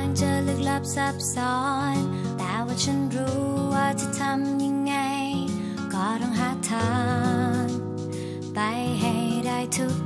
างจะลึกลับซับซ้อน แต่ว่าฉันรู้ว่าจะทำยังไง ก็ต้องหาทางไปให้ได้ทุก